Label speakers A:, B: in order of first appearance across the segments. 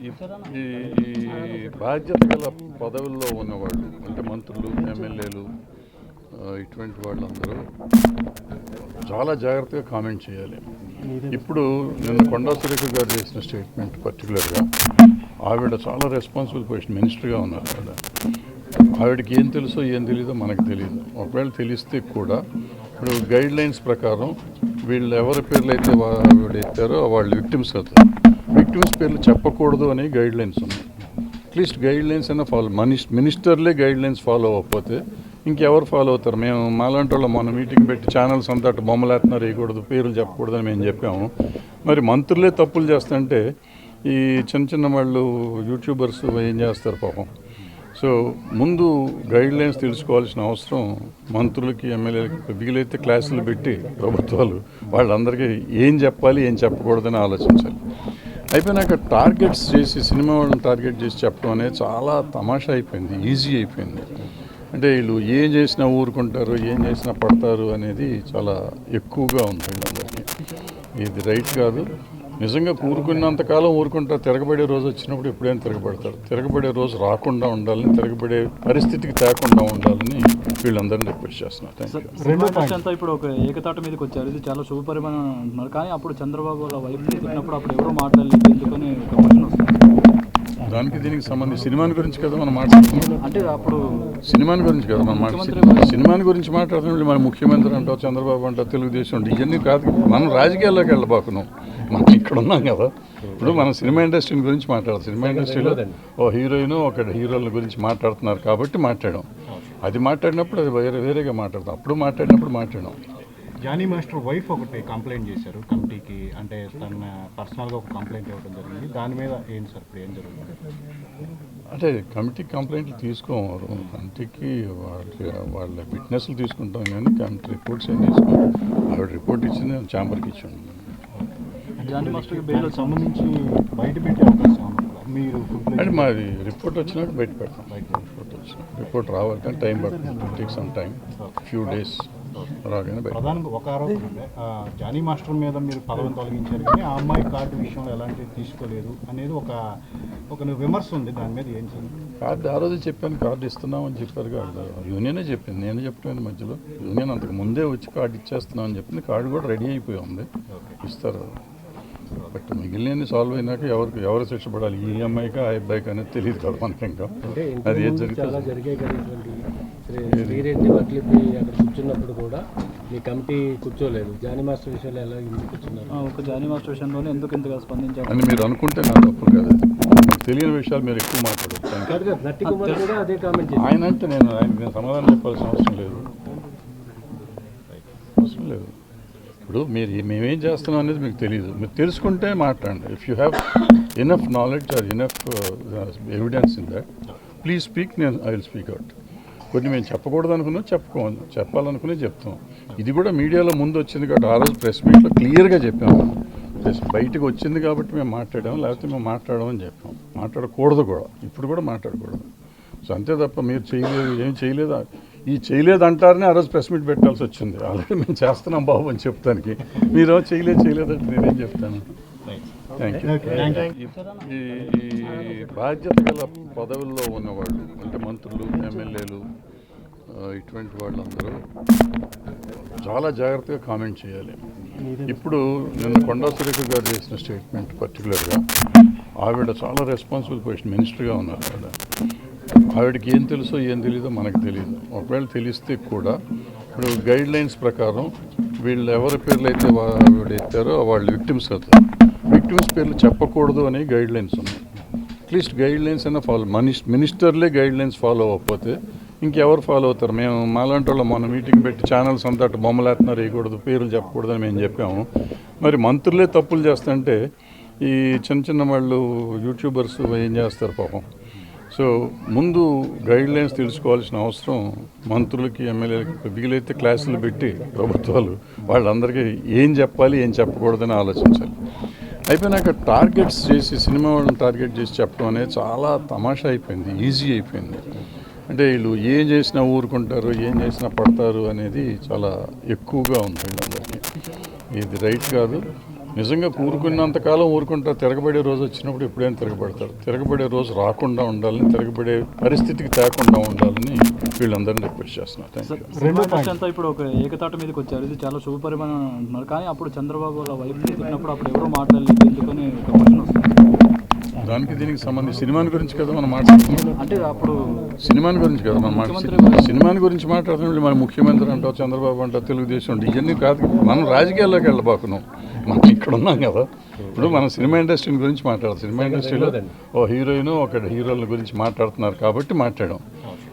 A: ఈ బాధ్యత గల పదవుల్లో ఉన్నవాళ్ళు అంటే మంత్రులు ఎమ్మెల్యేలు ఇటువంటి వాళ్ళందరూ చాలా జాగ్రత్తగా కామెంట్ చేయాలి. ఇప్పుడు నిన్న కొండా సురేఖ గారు చేసిన స్టేట్మెంట్ పర్టికులర్గా ఆవిడ చాలా రెస్పాన్సిబుల్ పొజిషన్ మినిస్టర్గా ఉన్నారు ఆవిడ ఆవిడకి ఏం తెలుసో ఏం తెలియదో మనకు తెలియదు. ఒకవేళ తెలిస్తే కూడా ఇప్పుడు గైడ్ లైన్స్ ప్రకారం వీళ్ళు ఎవరి పేర్లు అయితే వాళ్ళు ఆవిడ ఎత్తారో వాళ్ళు విక్టిమ్స్ అవుతారు. విక్టిమ్స్ పేర్లు చెప్పకూడదు అని గైడ్ లైన్స్ ఉన్నాయి. అట్లీస్ట్ గైడ్ లైన్స్ అయినా ఫాలో మనిష్ మినిస్టర్లే గైడ్ లైన్స్ ఫాలో అవ్వకపోతే ఇంకెవరు ఫాలో అవుతారు? మేము మాలాంటి వాళ్ళు మొన్న మీటింగ్ పెట్టి ఛానల్స్ అంతా అటు బొమ్మలేస్తున్నారు వేయకూడదు పేర్లు చెప్పకూడదు అని మేము చెప్పాము. మరి మంత్రులే తప్పులు చేస్తుంటే ఈ చిన్న చిన్న వాళ్ళు యూట్యూబర్స్ ఏం చేస్తారు పాపం? సో ముందు గైడ్ లైన్స్ తెలుసుకోవాల్సిన అవసరం మంత్రులకి ఎమ్మెల్యేలకి వీలైతే క్లాసులు పెట్టి ప్రభుత్వాలు వాళ్ళందరికీ ఏం చెప్పాలి ఏం చెప్పకూడదని ఆలోచించాలి. అయిపోయినాక టార్గెట్స్ చేసి సినిమా వాళ్ళని టార్గెట్ చేసి చెప్పడం అనేది చాలా తమాషా అయిపోయింది ఈజీ అయిపోయింది. అంటే వీళ్ళు ఏం చేసినా ఊరుకుంటారు ఏం చేసినా పడతారు అనేది చాలా ఎక్కువగా ఉంది వీళ్ళందరికీ. ఇది రైట్ కాదు. నిజంగా ఊరుకున్నంత కాలం ఊరుకుంటారు తిరగబడే రోజు వచ్చినప్పుడు ఎప్పుడైనా తిరగబడతారు. తిరగబడే రోజు రాకుండా ఉండాలని తిరగబడే పరిస్థితికి తేకుండా ఉండాలని వీళ్ళందరినీ రిక్వెస్ట్ చేస్తున్నారు
B: ఇప్పుడు ఒక ఏకతాట మీదకి వచ్చారు. ఇది చాలా శుభపరిమాణం అంటున్నారు. కానీ అప్పుడు చంద్రబాబు వాళ్ళ తిట్టినప్పుడు అప్పుడు ఎవరో మాట్లాడలేదు. ఎందుకని ఒక వస్తుంది.
A: దానికి దీనికి సంబంధించి సినిమాని గురించి కదా మనం మాట్లాడుతున్నాం.
B: అంటే అప్పుడు
A: సినిమాని గురించి కదా మనం మాట్లాడుతున్నాం. సినిమాని గురించి మాట్లాడుతున్నాం మన ముఖ్యమంత్రి అంటావు చంద్రబాబు అంటావు తెలుగుదేశం అంటే ఇవన్నీ కాదు. మనం రాజకీయాల్లోకి వెళ్ళబాకున్నాం మనం ఇక్కడ ఉన్నాం కదా. ఇప్పుడు మనం సినిమా ఇండస్ట్రీ గురించి మాట్లాడాలి. సినిమా ఇండస్ట్రీలో ఓ హీరోయిన్ ఒక హీరోల గురించి మాట్లాడుతున్నారు కాబట్టి మాట్లాడాం. అది మాట్లాడినప్పుడు అది వేరే వేరేగా మాట్లాడతాం. అప్పుడు మాట్లాడినప్పుడు మాట్లాడాం.
C: జానీ మాస్టర్ వైఫ్ ఒకటి కంప్లైంట్ చేశారు కమిటీకి. అంటే తన పర్సనల్గా ఒక కంప్లైంట్ ఇవ్వడం జరిగింది. దాని మీద ఏంటి సార్ ఇప్పుడు ఏం జరుగుతుంది?
A: అంటే కమిటీ కంప్లైంట్లు తీసుకోమరు కమిటీకి వాళ్ళ వాళ్ళ విట్నెస్లు తీసుకుంటాం కానీ కమిటీ రిపోర్ట్స్ ఏం తీసుకోం. ఆవిడ రిపోర్ట్ ఇచ్చింది ఛాంబర్కి ఇచ్చాను.
B: జానీ మాస్టర్కి బెయిల్
C: సంబంధించి బయట పెట్టే అవకాశం మీరు
A: అంటే మాది రిపోర్ట్ వచ్చినాక బయట పెడతాం. రిపోర్ట్ వచ్చిన రిపోర్ట్ రావాలంటే టైం పడుతుంది. Take some time few days రాగానే
C: ప్రధానంగా ఒక ఆరోపణ అంటే ఆ, జానీ మాస్టర్ మీద మీరు పదవిని తొలగించారు కానీ ఆ అమ్మాయి కార్డు విషయంలో ఎలాంటివి తీసుకోలేదు అనేది ఒక ఒక విమర్శ ఉంది దాని మీద ఏం చేయాలి
A: కార్డు ఆ రోజు చెప్పాను కార్డు ఇస్తున్నామని చెప్పారు కార్డు యూనియనే చెప్పింది. నేను చెప్పలేదు మధ్యలో. యూనియన్ అంతకు ముందే వచ్చి కార్డు ఇచ్చేస్తున్నామని చెప్పింది. కార్డు కూడా రెడీ అయిపోయి ఉంది. ఇస్తారు. బట్ మిగిలినవి సాల్వ్ అయినాక ఎవరికి ఎవరు శిక్ష పడాలి? ఈ అమ్మాయికా ఆ అబ్బాయికి అనేది తెలియదు కదా మనకి ఇంకా
D: అంటే
A: అది ఏం
D: అక్కడ కూర్చున్నప్పుడు కూడా మీ కమిటీ కూర్చోలేదు. జానీ మాస్టర్ విషయంలో ఎలా
B: ఒక జానీ మాస్టర్ విషయంలోనే ఎందుకు ఇంతగా స్పందించారు?
A: అని మీరు అనుకుంటే నా తప్పు కాదు. మీకు తెలియని విషయాలు మీరు ఎక్కువ మాట్లాడచ్చు థ్యాంక్ యూ
D: కాదు కదా నట్టి కుమార్ కూడా అదే కామెంట్ చేశారు.
A: ఆయన అంటే నేను ఆయన సమాధానం చెప్పాల్సిన అవసరం లేదు. అవసరం లేదు. ఇప్పుడు మీరు మేమేం చేస్తున్నాం అనేది మీకు తెలియదు మీరు తెలుసుకుంటే మాట్లాడండి. If you have enough knowledge or enough evidence in that please speak నేను ఐ విల్ స్పీక్ అవుట్ కొన్ని మేము చెప్పకూడదు అనుకున్నా చెప్పుకో చెప్పాలనుకునే చెప్తాం. ఇది కూడా మీడియాలో ముందు వచ్చింది కాబట్టి ఆ రోజు ప్రెస్ మీట్లో క్లియర్గా చెప్పాము ప్రెస్ బయటకు వచ్చింది కాబట్టి మేము మాట్లాడాము లేకపోతే మేము మాట్లాడమని చెప్పాం. మాట్లాడకూడదు కూడా. ఇప్పుడు కూడా మాట్లాడకూడదు. సో అంతే తప్ప మీరు చేయలేదు ఏం చేయలేదు? ఈ చేయలేదు అంటారని ఆ రోజు ప్రెస్ మీట్ పెట్టాల్సి వచ్చింది. ఆల్రెడీ మేము చేస్తున్నాం బాబు అని చెప్తానికి మీరు చేయలేదు చేయలేదంటే నేనేం చెప్తాను? ఈ బాధ్యత గల పదవుల్లో ఉన్నవాళ్ళు అంటే మంత్రులు ఎమ్మెల్యేలు ఇటువంటి వాళ్ళందరూ చాలా జాగ్రత్తగా కామెంట్ చేయాలి. ఇప్పుడు నిన్న కొండా సురేఖ గారు చేసిన స్టేట్మెంట్ పర్టికులర్గా ఆవిడ చాలా రెస్పాన్సిబుల్ పొజిషన్ మినిస్టర్గా ఉన్నారు ఆవిడ. ఆవిడకి ఏం తెలుసో ఏం తెలియదో మనకు తెలియదు ఒకవేళ తెలిస్తే కూడా ఇప్పుడు గైడ్ లైన్స్ ప్రకారం వీళ్ళు ఎవరి పేర్లు అయితే వా- ఆవిడ ఎత్తారో వాళ్ళు విక్టిమ్స్ అవుతారు. విక్టిమ్స్ పేర్లు చెప్పకూడదు అని గైడ్ లైన్స్ ఉన్నాయి. అట్లీస్ట్ గైడ్ లైన్స్ అయినా ఫాలో మనిష్ మినిస్టర్లే గైడ్ లైన్స్ ఫాలో అవ్వకపోతే ఇంకెవరు ఫాలో అవుతారు? మేము మాలాంటి వాళ్ళు మొన్న మీటింగ్ పెట్టి ఛానల్స్ అంతా అటు బొమ్మలేస్తున్నారు వేయకూడదు పేర్లు చెప్పకూడదు అని మేము చెప్పాము. మరి మంత్రులే తప్పులు చేస్తుంటే ఈ చిన్న చిన్న వాళ్ళు యూట్యూబర్స్ ఏం చేస్తారు పాపం? సో ముందు గైడ్ లైన్స్ తెలుసుకోవాల్సిన అవసరం మంత్రులకి ఎమ్మెల్యేలకి వీలైతే క్లాసులు పెట్టి ప్రభుత్వాలు వాళ్ళందరికీ ఏం చెప్పాలి ఏం చెప్పకూడదని ఆలోచించాలి. అయిపోయినాక టార్గెట్స్ చేసి సినిమా వాళ్ళని టార్గెట్ చేసి చెప్పడం అనేది చాలా తమాషా అయిపోయింది ఈజీ అయిపోయింది. అంటే వీళ్ళు ఏం చేసినా ఊరుకుంటారు ఏం చేసినా పడతారు అనేది చాలా ఎక్కువగా ఉంటుంది అందరికీ. ఇది రైట్ కాదు. నిజంగా ఊరుకున్నంతకాలం ఊరుకుంటారు తిరగబడే రోజు వచ్చినప్పుడు ఎప్పుడైనా తిరగబడతారు. తిరగబడే రోజు రాకుండా ఉండాలని తిరగబడే పరిస్థితికి తేకుండా ఉండాలని వీళ్ళందరినీ రిక్వెస్ట్ చేస్తున్నారు
B: ఇప్పుడు ఒక ఏకతాట మీదకి వచ్చారు. ఇది చాలా శుభ పరిమాణం అంటున్నారు కానీ అప్పుడు చంద్రబాబు వాళ్ళ వైఫ్ తిట్టినప్పుడు అప్పుడు ఎవరో మాట్లాడలేదు. ఎందుకని ఒక క్వశ్చన్ వస్తుంది.
A: దానికి దీనికి సంబంధించి సినిమాని గురించి కదా మనం మాట్లాడుతున్నాం.
B: అంటే అప్పుడు
A: సినిమాని గురించి కదా మనం మాట్లాడుతున్నాం. సినిమాని గురించి మాట్లాడుతున్నాం మన ముఖ్యమంత్రి అంటావు చంద్రబాబు అంటావు తెలుగుదేశం అంటే ఇవన్నీ కాదు. మనం రాజకీయాల్లోకి వెళ్ళబాకున్నాం. మనం ఇక్కడ ఉన్నాం కదా. ఇప్పుడు మనం సినిమా ఇండస్ట్రీ గురించి మాట్లాడాలి సినిమా ఇండస్ట్రీలో ఓ హీరోయిన్ ఒక హీరోల గురించి మాట్లాడుతున్నారు కాబట్టి మాట్లాడాం.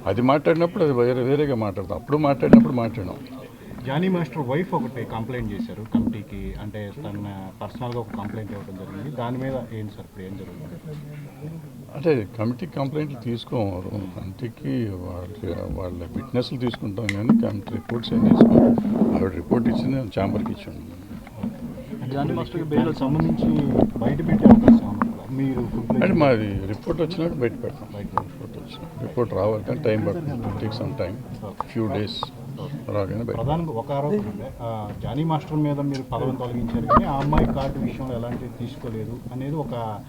A: అది మాట్లాడినప్పుడు అది వేరే వేరేగా మాట్లాడతాం. అప్పుడు మాట్లాడినప్పుడు మాట్లాడాం.
C: జానీ మాస్టర్ వైఫ్ ఒకటి కంప్లైంట్ చేశారు కమిటీకి. అంటే తన పర్సనల్గా ఒక కంప్లైంట్ ఇవ్వడం జరిగింది. దాని మీద ఏంటి సార్ ఇప్పుడు ఏం జరుగుతుంది?
A: అంటే కమిటీ కంప్లైంట్లు తీసుకోమరు కమిటీకి వాళ్ళ వాళ్ళ విట్నెస్లు తీసుకుంటాం కానీ కమిటీ రిపోర్ట్స్ ఏం తీసుకోం. ఆవిడ రిపోర్ట్ ఇచ్చింది ఛాంబర్కి ఇచ్చాను
B: జానీ మాస్టర్కి బెయిల్
C: సంబంధించి బయట పెట్టే అవకాశం. మీరు
A: అంటే మాది రిపోర్ట్ వచ్చినట్టు బయట పెడతాం. రిపోర్ట్ వచ్చిన. రిపోర్ట్ రావాలి కానీ టైం పడుతుంది. Take some time few days
C: ప్రధానంగా ఒక ఆరోపణ జానీ మాస్టర్ మీద మీరు పదవిని తొలగించారు కానీ ఆ అమ్మాయి కార్డు విషయంలో ఎలాంటివి తీసుకోలేదు అనేది ఒక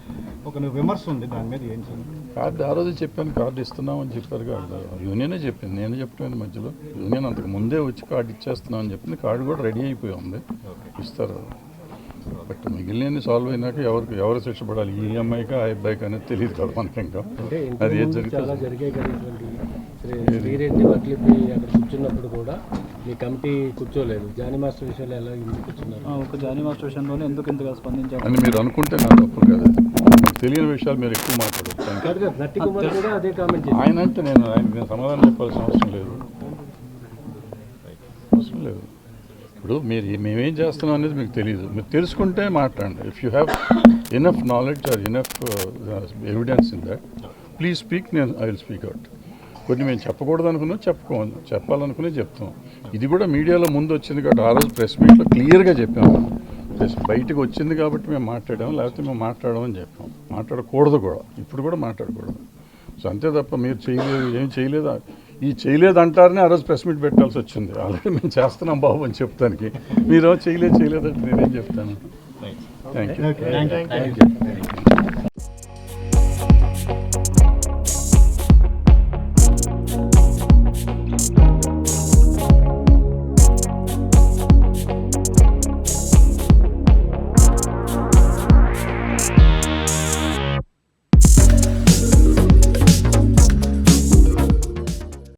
C: ఒక విమర్శ ఉంది. దాని మీద ఏం
A: కార్డు ఆ రోజు చెప్పాను కార్డు ఇస్తున్నామని చెప్పారు. కార్డు యూనియనే చెప్పింది. నేను చెప్పాను మధ్యలో? యూనియన్ అంతకు ముందే వచ్చి కార్డు ఇచ్చేస్తున్నాం అని చెప్పింది. కార్డు కూడా రెడీ అయిపోయి ఉంది. ఇస్తారు. బట్ మిగిలిన సాల్వ్ అయినాక ఎవరికి ఎవరు శిక్ష పడాలి? ఈ అమ్మాయికి ఆ అబ్బాయికి అనేది తెలియదు కదా మనకి ఇంకా. అది ఏం
D: ఇంతకుముందు కూర్చున్నప్పుడు కూడా మీ కమిటీ కూర్చోలేదు. జానీ మాస్టర్ విషయంలో ఎలా ఎందుకు కూర్చున్నారు?
B: ఒక జానీ మాస్టర్ విషయంలోనే ఎందుకు ఇంతగా స్పందించారు?
A: అని మీరు అనుకుంటే నా తప్పు కాదు. తెలియని విషయాలు మీరు ఎక్కువ
D: చేశారు.
A: ఆయన అంటే నేను ఆయనకి నేను సమాధానం చెప్పాల్సిన అవసరం లేదు. అవసరం లేదు. ఇప్పుడు మీరు మేమేం చేస్తున్నాం అనేది మీకు తెలియదు మీరు తెలుసుకుంటే మాట్లాడండి. If you have enough knowledge or enough evidence in that please speak నేను ఐ విల్ స్పీక్ అవుట్ కొన్ని మేము చెప్పకూడదు అనుకున్నా చెప్పుకో చెప్పాలనుకునే చెప్తాం. ఇది కూడా మీడియాలో ముందు వచ్చింది కాబట్టి ఆ రోజు ప్రెస్ మీట్లో క్లియర్గా చెప్పాము ప్రెస్ బయటకు వచ్చింది కాబట్టి మేము మాట్లాడాము లేకపోతే మేము మాట్లాడమని చెప్పాం. మాట్లాడకూడదు కూడా. ఇప్పుడు కూడా మాట్లాడకూడదు. సో అంతే తప్ప మీరు చేయలేదు ఏం చేయలేదు? ఈ చేయలేదు అంటారని ఆ రోజు ప్రెస్ మీట్ పెట్టాల్సి వచ్చింది. ఆల్రెడీ మేము చేస్తున్నాం బాబు అని చెప్తానికి. మీరు చేయలేదు చేయలేదు అంటే నేనేం చెప్తాను? Thank you
C: thank you